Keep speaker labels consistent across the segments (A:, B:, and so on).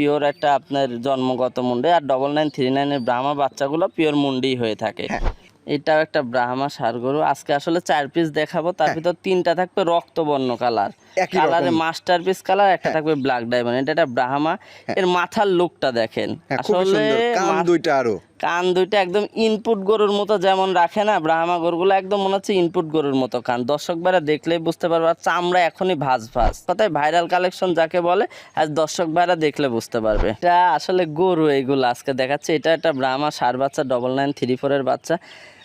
A: Pure একটা আপনার জন্মগত মুন্ডি আর ডবল নাইন থ্রি নাইনের ব্রাহ্মা বাচ্চাগুলো পিওর মুন্ডি হয়ে থাকে। এটাও একটা ব্রাহ্মা সার গরু। আজকে আসলে চার পিস দেখাবো তার ভিতর তিনটা থাকবে রক্তবর্ণ কালার কালারে মাস্টার পিস কালার একটা থাকবে ব্ল্যাক ডায়মন্ড এটা একটা ব্রাহ্মা এর মাথার লুকটা দেখেন।
B: হ্যাঁ
A: আসলে
B: দুইটা আরও।
A: কান দুইটা একদম ইনপুট গরুর মতো যেমন রাখে না, ব্রাহ্মা গরুগুলো একদম মনে হচ্ছে ইনপুট গরুর মতো কান। দর্শক ভাইরা দেখলেই বুঝতে পারবে, আর চামড়া এখনই ভাজ ভাজ। কথায় ভাইরাল কালেকশন যাকে বলে আজ দর্শক ভাইরা দেখলে বুঝতে পারবে। এটা আসলে গরু এইগুলো, আজকে দেখাচ্ছে, এটা একটা ব্রাহ্মা সার বাচ্চা ডবল নাইন থ্রি ফোরের বাচ্চা।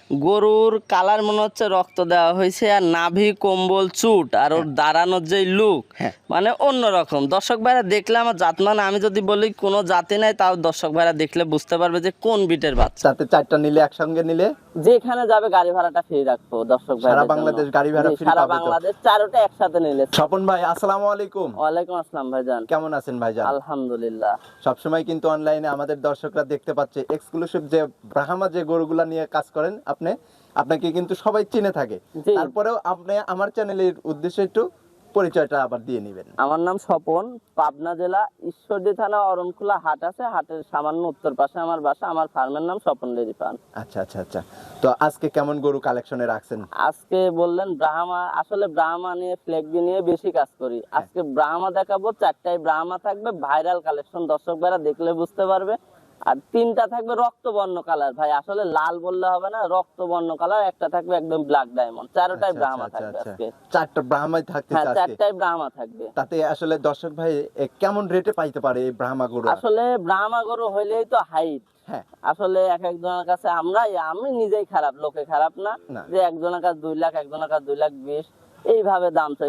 A: গরুর কালার মনে হচ্ছে রক্ত দেওয়া হয়েছে আর নাভি কম্বল চুট আর ওর দাঁড়ানোর যে লুক
B: হ্যাঁ।
A: মানে অন্যরকম। দর্শক ভাইরা দেখলে আমার জাত মানে আমি যদি বলি কোনো জাতি নাই তাও দর্শক ভাইরা দেখলে বুঝতে পারবে যে কোন বিটের বাচ্চা।
B: সাথে চারটা নিলে একসঙ্গে নিলে?
A: যেখানে যাবে গাড়ি ভাড়াটা ফ্রি রাখব দর্শক ভাই
B: সারা বাংলাদেশ গাড়ি ভাড়া free
A: সারা বাংলাদেশ চারোটা একসাথে নিলে।
B: স্বপন ভাই আসসালামু আলাইকুম।
A: ওয়ালাইকুম আসসালাম ভাইজান।
B: কেমন আছেন ভাইজান?
A: আলহামদুলিল্লাহ।
B: সবসময় কিন্তু অনলাইনে আমাদের দর্শকরা দেখতে পাচ্ছে এক্সক্লুসিভ যে ব্রাহ্মা যে গরুগুলা নিয়ে কাজ করেন আপনি আপনাকে কিন্তু সবাই চিনে থাকে। তারপরেও আপনি আমার চ্যানেলের উদ্দেশ্যে একটু পরিচয়টা আবার দিয়ে নেবেন।
A: আমার নাম স্বপন পাবনা জেলা ঈশ্বরদী থানা অরণখোলা হাট আছে হাটের সামান্য উত্তর পাশে আমার বাসা আমার ফার্মের নাম স্বপন ডেরি ফার্ম
B: আচ্ছা আচ্ছা আচ্ছা। তো আজকে কেমন গরু কালেকশনে রাখছেন?
A: আজকে বললেন ব্রাহ্মা আসলে ব্রাহ্মা নিয়ে ফ্লেগবি নিয়ে বেশি কাজ করি।
B: হ্যাঁ।
A: আজকে ব্রাহ্মা দেখাবো চারটায় ব্রাহ্মা থাকবে ভাইরাল কালেকশন দর্শক ভাইরা দেখলে বুঝতে পারবে আর তিনটা থাকবে রক্তবর্ণ কালার ভাই। আসলে লাল বললে হবে না রক্তবর্ণ কালার একটা থাকবে একদম ব্ল্যাক ডায়মন্ড চারোটাই ব্রাহ্মা থাকবে
B: আচ্ছা।
A: আজকে।
B: চারটা ব্রাহ্মাই থাকতেছে
A: হ্যাঁ চারটাই ব্রাহ্মা থাকবে।
B: তাতে আসলে দর্শক ভাই কেমন রেটে পাইতে পারে এই ব্রাহ্মা গরু?
A: আসলে ব্রাহ্মা গরু হইলেই তো হাইট
B: হ্যাঁ।
A: আসলে এক একজনের কাছে আমরা আমি নিজেই খারাপ লোকে খারাপ না। যে একজনের কাছে দুই লাখ একজনের কাছে দুই লাখ বিশ এইভাবে দাম চাই।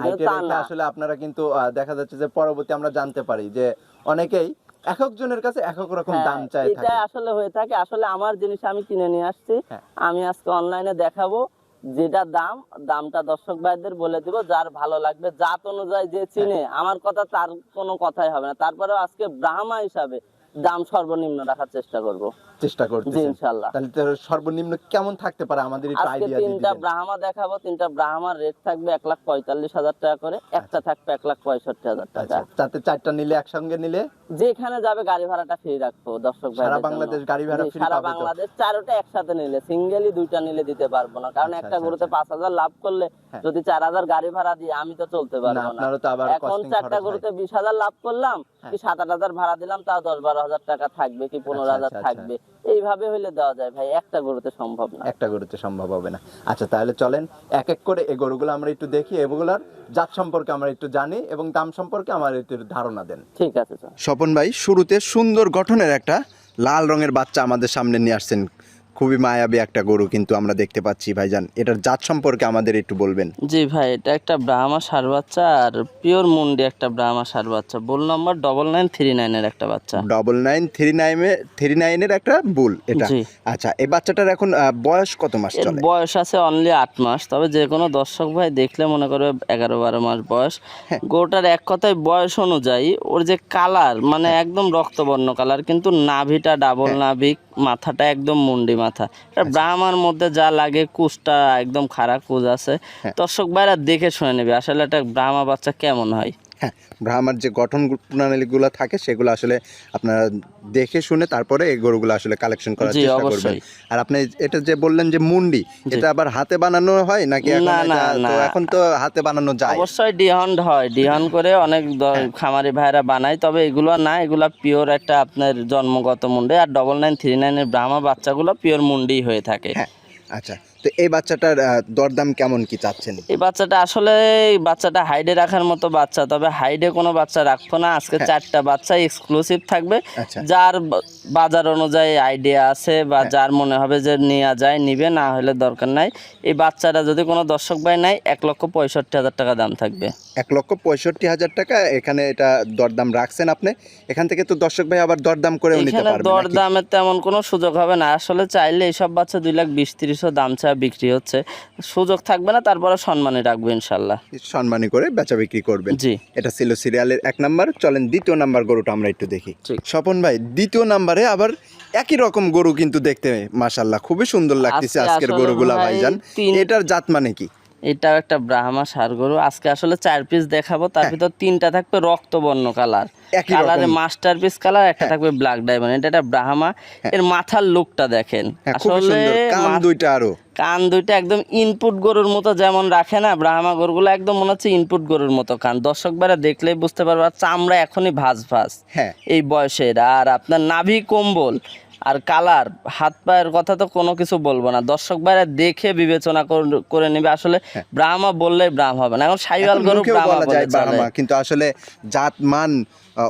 B: আসলে আপনারা কিন্তু দেখা যাচ্ছে যে পরবর্তী আমরা জানতে পারি যে অনেকেই এক একজনের কাছে এক এক রকম
A: হ্যাঁ,
B: দাম চায়
A: এটা আসলে হয়ে থাকে। আসলে আমার জিনিস আমি কিনে নিয়ে আসছি।
B: হ্যাঁ।
A: আমি আজকে অনলাইনে দেখাবো যেটা দাম দামটা দর্শক ভাইদের বলে দিব যার ভালো লাগবে। জাত অনুযায়ী যে চিনে
B: হ্যাঁ।
A: আমার কথা তার কোনো কথাই হবে না। তারপরেও আজকে ব্রাহ্মা হিসাবে দাম সর্বনিম্ন রাখার চেষ্টা করব।
B: চেষ্টা
A: জি
B: করতেছেন
A: ইনশাল্লাহ
B: তাহলে তো সর্বনিম্ন কেমন থাকতে পারে আমাদের একটু আইডিয়া দিয়ে
A: তিনটা ব্রাহ্মা দেখাবো তিনটা ব্রাহ্মার রেট থাকবে এক লাখ পঁয়তাল্লিশ হাজার টাকা করে একটা থাকবে এক লাখ পঁয়ষট্টি হাজার টাকা।
B: আচ্ছা তাতে চারটা নিলে একসঙ্গে নিলে?
A: যেখানে যাবে গাড়ি ভাড়াটা ফ্রি রাখব দর্শক ভাই সারা
B: বাংলাদেশ গাড়ি ভাড়া
A: জি,
B: free
A: সারা বাংলাদেশ চারোটা একসাথে নিলে সিঙ্গেলই দুইটা নিলে দিতে পারব না। কারণ
B: আচ্ছা,
A: একটা
B: আচ্ছা,
A: গরুতে পাঁচ হাজার লাভ করলে
B: হ্যাঁ।
A: যদি চার হাজার গাড়ি ভাড়া দিই আমি তো চলতে পারব না।
B: আপনারও তো আবার
A: এখন
B: কস্টিং
A: চারটা
B: খরচ হয়।
A: গরুতে বিশ হাজার লাভ করলাম
B: হ্যাঁ।
A: কি সাত আট হাজার ভাড়া দিলাম তাও দশ বারো হাজার টাকা থাকবে কি পনেরো
B: আচ্ছা,
A: হাজার
B: আচ্ছা,
A: থাকবে এইভাবে হইলে দেওয়া যায় ভাই একটা গরুতে সম্ভব না।
B: একটা গরুতে সম্ভব হবে না। আচ্ছা তাহলে চলেন এক এক করে এই গরুগুলো আমরা একটু দেখি এগুলার জাত সম্পর্কে আমরা একটু জানি এবং দাম সম্পর্কে আমার একটু ধারণা দেন।
A: ঠিক আছে স্যার।
B: স্বপন ভাই শুরুতে সুন্দর গঠনের একটা লাল রঙের বাচ্চা আমাদের সামনে নিয়ে আসছেন। খুবই মায়াবী একটা গরু কিন্তু আমরা দেখতে পাচ্ছি ভাইজান। এটার জাত সম্পর্কে আমাদের একটু বলবেন।
A: জি ভাই এটা একটা ব্রাহ্মা সার বাচ্চা আর পিওর মুন্ডি একটা ব্রাহ্মা সার বাচ্চা। Bull number double nine three নাইনের একটা বাচ্চা।
B: ডবল নাইন থ্রি নাইনে থ্রি নাইনের একটা বুল এটা। আচ্ছা এই বাচ্চাটার এখন বয়স কত মাস চলে?
A: বয়স আছে অনলি আট মাস তবে যে কোনো দর্শক ভাই দেখলে মনে করবে এগারো বারো মাস বয়স।
B: হ্যাঁ।
A: গরুটার এক কথায় বয়স অনুযায়ী ওর যে কালার মানে একদম রক্তবর্ণ কালার কিন্তু নাভিটা ডাবল নাভিক মাথাটা একদম মুন্ডি মাথা এটা
B: আচ্ছা।
A: ব্রাহ্মার মধ্যে যা লাগে কুচটা একদম খারাপ কুচ আছে
B: হ্যাঁ।
A: দর্শক ভাইরা দেখে শুনে নেবে আসলে একটা ব্রাহ্মা বাচ্চা কেমন হয়
B: হ্যাঁ ব্রাহ্মার যে গঠন প্রণালীগুলো থাকে সেগুলো আসলে আপনারা দেখে শুনে তারপরে এই গরুগুলো আসলে কালেকশন করার চেষ্টা করবেন। আর আপনি এটা যে বললেন যে মুন্ডি এটা আবার হাতে বানানো হয় নাকি এখন তো এখন তো হাতে বানানো যায়?
A: অবশ্যই ডিহন্ড হয়। ডিহন্ড করে অনেক
B: হ্যাঁ।
A: খামারি ভাইরা বানায় তবে এগুলো না এগুলো পিওর একটা আপনার জন্মগত মুন্ডি। আর ডবল নাইন থ্রি নাইনের ব্রাহ্মা বাচ্চাগুলো পিওর মুন্ডি হয়ে থাকে।
B: হ্যাঁ আচ্ছা। তো এই বাচ্চাটার দরদাম কেমন কি চাচ্ছেন?
A: এই বাচ্চাটা আসলে বাচ্চাটা হাইডে রাখার মতো বাচ্চা তবে হাইডে কোনো বাচ্চা রাখব না। আজকে চারটা বাচ্চা এক্সক্লুসিভ থাকবে।
B: হ্যাঁ। আচ্ছা।
A: যার বাজার অনুযায়ী আইডিয়া আছে বা
B: হ্যাঁ।
A: যার মনে হবে যে নেওয়া যায় নিবে না হলে দরকার নাই। এই বাচ্চাটা যদি কোনো দর্শক ভাই নাই এক লক্ষ পঁয়ষট্টি হাজার টাকা দাম থাকবে।
B: এক লক্ষ পঁয়ষট্টি হাজার টাকা এখানে এটা দরদাম রাখছেন আপনি। এখান থেকে তো দর্শক ভাই আবার দরদাম করে নিতে
A: দামের তেমন কোনো সুযোগ হবে না। আসলে চাইলে এইসব বাচ্চা দুই লাখ বিশ তিরিশও দাম ছাড়া বিক্রি হচ্ছে। সুযোগ থাকবে না তারপরে সম্মানে রাখব ইনশাল্লাহ।
B: সম্মানী করে বেচা বিক্রি করবেন।
A: জি।
B: এটা ছিল সিরিয়ালের এক নাম্বার। চলেন দ্বিতীয় নাম্বার গরুটা আমরা একটু দেখি। স্বপন ভাই দ্বিতীয় নাম্বারে আবার একই রকম গরু কিন্তু দেখতে মাশাল্লাহ খুবই সুন্দর লাগতেছে আজকের গরুগুলা ভাইজান। এটার জাত মানে কি?
A: এটাও একটা ব্রাহ্মা সার গরু। আজকে আসলে চার পিস দেখাবো তার ভিতর তিনটা থাকবে রক্তবর্ণ কালার।
B: হ্যাঁ।
A: কালারে মাস্টার পিস কালার একটা থাকবে ব্ল্যাক ডায়মন্ড এটা একটা ব্রাহ্মা। এর মাথার লুকটা দেখেন।
B: হ্যাঁ
A: আসলে
B: দুইটা আরও।
A: কান দুইটা একদম ইনপুট গরুর মতো যেমন রাখে না ব্রাহ্মা গরুগুলো একদম মনে হচ্ছে ইনপুট গরুর মতো কান। দর্শক বারে দেখলেই বুঝতে পারবে চামড়া এখনই ভাজ ভাজ।
B: হ্যাঁ।
A: এই বয়সের। আর আপনার নাভি কম্বল আর কালার হাত পায়ের কথা তো কোনো কিছু বলব না। দর্শক ভাইরা দেখে বিবেচনা কর- নেবে। আসলে ব্রাহ্মা বললে ব্রাহ্ম হবে না। এখন সাইওয়াল
B: হ্যাঁ।
A: গরু
B: মুখেও
A: ব্রাহ্মা
B: বলা যায় ব্রাহ্মা কিন্তু আসলে জাত মান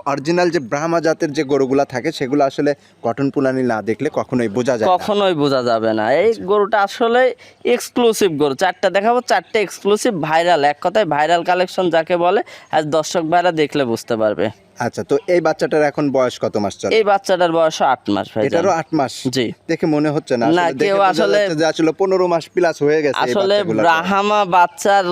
B: অরিজিনাল যে ব্রাহ্মা জাতের যে গরুগুলা থাকে সেগুলো আসলে গঠন পুলানি না দেখলে কখনোই বোঝা যায়
A: কখনোই বোঝা যাবে না। এই গরুটা আসলে এক্সক্লুসিভ গরু। চারটা দেখাবো চারটে এক্সক্লুসিভ ভাইরাল এক কথায় ভাইরাল কালেকশন যাকে বলে আজ দর্শক ভাইরা দেখলে বুঝতে পারবে।
B: আচ্ছা তো এই বাচ্চাটার এখন বয়স কত মাস চলে?
A: এই বাচ্চাটার বয়স আট মাস ভাই
B: এটারও আট মাস?
A: জি।
B: দেখে মনে হচ্ছে না
A: কেউ আসলে-
B: আসলে পনেরো মাস প্লাস হয়ে গেছে
A: আসলে ব্রাহামা বাচ্চার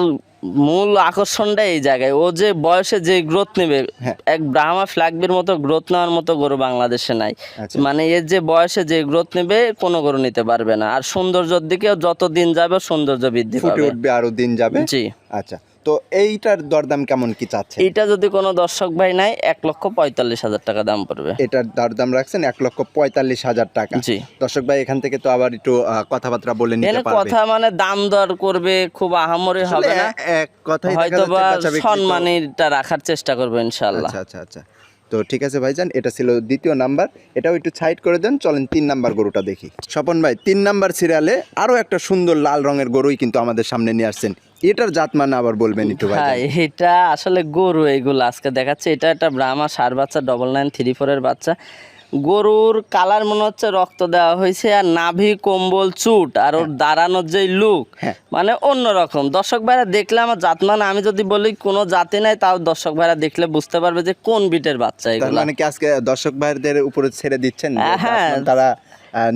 A: মূল আকর্ষণটা এই জায়গায়। ও যে বয়সে যে গ্রোথ নেবে
B: হ্যাঁ।
A: এক ব্রাহ্মা ফ্ল্যাগের মতো গ্রোথ নেওয়ার মতো গরু বাংলাদেশে নাই।
B: আচ্ছা।
A: মানে এর যে বয়সে যে গ্রোথ নেবে কোনো গরু নিতে পারবে না। আর সৌন্দর্যের দিকে যত দিন যাবে সৌন্দর্য বৃদ্ধি পাবে।
B: আরও দিন যাবে?
A: জি।
B: আচ্ছা। তো এইটার দরদাম কেমন কি চাচ্ছে
A: এটা যদি কোনো দর্শক ভাই নাই এক লক্ষ পঁয়তাল্লিশ হাজার টাকা দাম পড়বে।
B: এটার দরদাম রাখছেন এক লক্ষ পঁয়তাল্লিশ হাজার টাকা।
A: জি।
B: দর্শক ভাই এখান থেকে তো আবার একটু কথাবার্তা বলে নিতে পারবে।
A: কথা মানে দাম দর করবে খুব আহামরি হবে না।
B: এক কথাই
A: হয়তো সম্মানীটা রাখার চেষ্টা করবে ইনশাআল্লাহ।
B: আচ্ছা আচ্ছা আচ্ছা। তো ঠিক আছে ভাইজান, এটা ছিল দ্বিতীয় নাম্বার। এটাও একটু সাইড করে দেন, চলেন তিন নাম্বার গরুটা দেখি। স্বপন ভাই, তিন নাম্বার সিরিয়ালে আরও একটা সুন্দর লাল রঙের গরুই কিন্তু আমাদের সামনে নিয়ে আসছেন। এটার জাত মান আবার বলবেন একটু ভাই
A: হ্যাঁ এটা আসলে গরু এগুলো আজকে দেখাচ্ছে। এটা একটা ব্রাহ্মা সার বাচ্চা ডবল নাইন থ্রি ফোরের বাচ্চা। গরুর কালার মনে হচ্ছে রক্ত দেওয়া হয়েছে আর নাভি কম্বল চুট আর ওর দাঁড়ানোর যে লুক
B: হ্যাঁ।
A: মানে অন্যরকম। দর্শক ভাইরা দেখলে আমার জাত মানে আমি যদি বলি কোনো জাতি নাই তাও দর্শক ভাইরা দেখলে বুঝতে পারবে যে কোন বিটের বাচ্চা এগুলো।
B: মানে কি আজকে দর্শক ভাইদের উপরে ছেড়ে দিচ্ছেন
A: হ্যাঁ।
B: জাত তারা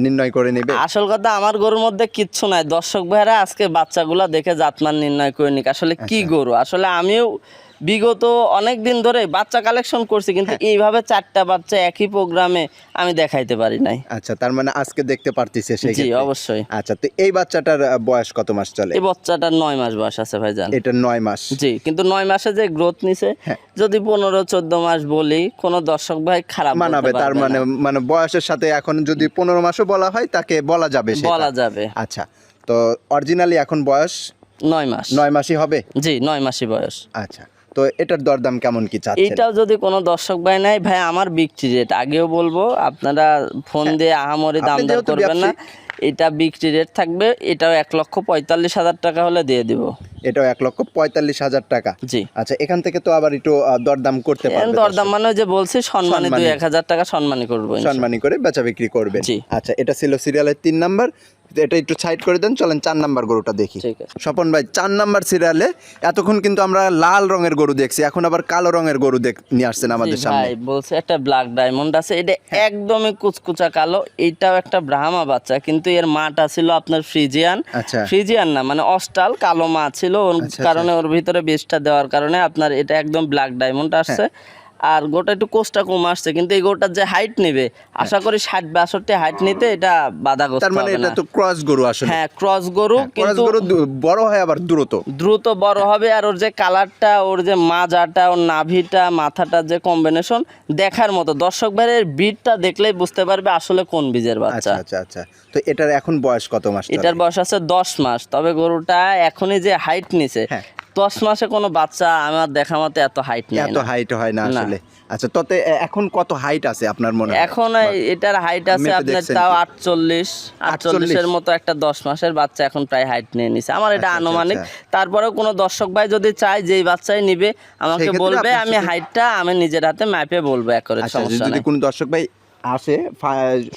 B: নির্ণয় করে নেবে?
A: আসল কথা আমার গরুর মধ্যে কিচ্ছু নাই। দর্শক ভাইরা আজকে বাচ্চাগুলো দেখে জাতমান নির্ণয় করে নিক। আসলে কি
B: আচ্ছা।
A: গরু? আসলে আমিও বিগত অনেক দিন ধরে বাচ্চা কালেকশন করছি কিন্তু
B: হ্যাঁ।
A: এইভাবে চারটা বাচ্চা একই প্রোগ্রামে আমি দেখাইতে পারি নাই।
B: আচ্ছা তার মানে আজকে দেখতে পারতিছে সেই
A: জি অবশ্যই।
B: আচ্ছা তো এই বাচ্চাটার বয়স কত মাস চলে?
A: এই বাচ্চাটার নয় মাস বয়স আছে ভাইজান।
B: এটা নয় মাস।
A: জি কিন্তু নয় মাসে যে গ্রোথ নিছে
B: হ্যাঁ।
A: যদি পনেরো চোদ্দ মাস বলি কোনো দর্শক ভাই খারাপ
B: মানাবে তার মানে মানে বয়সের সাথে এখন যদি পনেরো মাসও বলা হয় তাকে বলা যাবে সেটা।
A: বলা যাবে।
B: আচ্ছা তো অরিজিনালি এখন বয়স
A: নয় মাস।
B: নয় মাসই হবে?
A: জি নয় মাসই বয়স।
B: আচ্ছা তো এটার দরদাম কেমন কি চাচ্ছেন?
A: এইটাও যদি কোনো দর্শক ভাই নাই ভাই আমার বিক্রি রেট আগেও বলব আপনারা ফোন দিয়ে আহামরি দাম দর করবেন না এটা বিক্রি রেট থাকবে এটাও এক লক্ষ পঁয়তাল্লিশ হাজার টাকা হলে দিয়ে দিব।
B: এটাও এক লক্ষ পঁয়তাল্লিশ হাজার টাকা?
A: জি।
B: আচ্ছা এখান থেকে তো আবার একটু দরদাম করতে
A: এর
B: পারবে
A: দরদাম মানে যে বলছি সম্মানে দুই এক হাজার টাকা সম্মানী করব।
B: সম্মানী করে বেচা বিক্রি করবেন।
A: জি।
B: আচ্ছা এটা ছিল সিরিয়ালের তিন নাম্বার। এটা একটু সাইড করে দেন চলেন চার নাম্বার গরুটা দেখি। স্বপন ভাই চার নাম্বার সিরিয়ালে এতক্ষণ কিন্তু আমরা লাল রঙের গরু দেখছি এখন আবার কালো রঙের গরু দেখ নিয়ে আসছেন আমাদের সামনে। হ্যাঁ।
A: ভাই বলছে একটা ব্ল্যাক ডায়মন্ড আছে এটা একদমই কুচকুচা কালো এটাও একটা ব্রাহ্মা বাচ্চা কিন্তু এর মাটা ছিল আপনার ফ্রিজিয়ান।
B: আচ্ছা।
A: ফ্রিজিয়ান না মানে অস্টাল কালো মা ছিল ওর
B: আচ্ছা,
A: কারণে ওর ভিতরে বেশটা দেওয়ার কারণে আপনার এটা একদম ব্ল্যাক ডায়মন্ড আসছে।
B: হ্যাঁ।
A: আর গোটা একটু কোষটা কম আসছে কিন্তু এই গোটার যে হাইট নেবে আশা করি ষাট বাষট্টি হাইট নিতে এটা বাধাগ্রস্ত
B: তার মানে এটা তো ক্রস গরু আসলে।
A: হ্যাঁ ক্রস গরু কিন্তু
B: বড় হয় আবার দ্রুত।
A: দ্রুত বড় হবে আর ওর যে কালারটা ওর যে মাজাটা ওর নাভিটা মাথাটার যে কম্বিনেশন দেখার মতো। দর্শক ভাইয়ের বিটটা দেখলেই বুঝতে পারবে আসলে কোন বীজের বাচ্চা।
B: আচ্ছা আচ্ছা আচ্ছা। তো এটার এখন বয়স কত মাস
A: এটার বয়স আছে দশ মাস তবে গরুটা এখনই যে হাইট নিছে
B: হ্যাঁ।
A: দশ মাসে কোনো বাচ্চা আমার দেখা মতো এত হাইট নেই
B: এত হাইট হয় না। আসলে। আচ্ছা ততে এখন কত হাইট আছে আপনার মনে
A: এখন এটার হাইট আছে আপনার তাও? আটচল্লিশ আটচল্লিশের মতো একটা দশ মাসের বাচ্চা এখন প্রায় হাইট নিয়ে নিছে। আমার এটা
B: আচ্ছা, আচ্ছা,
A: আনুমানিক।
B: আচ্ছা।
A: তারপরেও কোনো দর্শক ভাই যদি চায় যেই বাচ্চাই নিবে আমাকে বলবে আমি হাইটটা আমি নিজের হাতে ম্যাপে বলব একরে
B: আচ্ছা
A: সমস্যা
B: যদি কোনো দর্শক ভাই আসে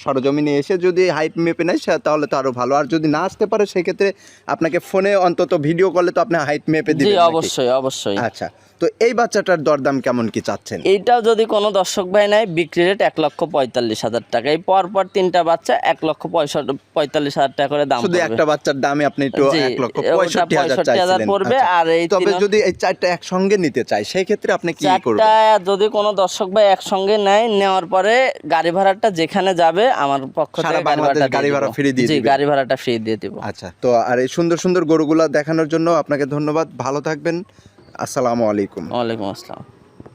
B: সরজমিনে এসে যদি হাইট মেপে নেয় সে- তাহলে তো আরও ভালো। আর যদি না আসতে পারে সেক্ষেত্রে আপনাকে ফোনে অন্তত ভিডিও কলে তো আপনি হাইট মেপে দিবেন
A: অবশ্যই অবশ্যই।
B: আচ্ছা তো এই বাচ্চাটার দরদাম কেমন কি চাচ্ছেন?
A: এইটাও যদি কোনো দর্শক ভাই নেয় বিক্রি রেট এক লক্ষ পঁয়তাল্লিশ হাজার টাকা। এই পরপর তিনটা বাচ্চা এক লক্ষ পঁয়ষট্টি পঁয়তাল্লিশ হাজার টাকা করে দাম
B: শুধু একটা বাচ্চার দামে আপনি একটু এক লক্ষ পঁয়ষট্টি হাজার
A: পড়বে,
B: আচ্ছা।
A: আর এই
B: তবে যদি এই চারটা একসঙ্গে নিতে চাই সেই ক্ষেত্রে আপনি কি করবেন?
A: যদি কোনো দর্শক ভাই একসঙ্গে নেয় নেওয়ার পরে গাড়ি ভাড়াটা যেখানে যাবে আমার পক্ষ থেকে গাড়ি
B: ভাড়া
A: দিব।
B: free দিয়ে দিবেন।
A: গাড়ি ভাড়াটা ফ্রি দিয়ে দিব।
B: আচ্ছা তো আর এই সুন্দর সুন্দর গরুগুলা দেখানোর জন্য আপনাকে ধন্যবাদ। ভালো থাকবেন। আসসালামু আলাইকুম।
A: ওয়ালাইকুম আসসালাম।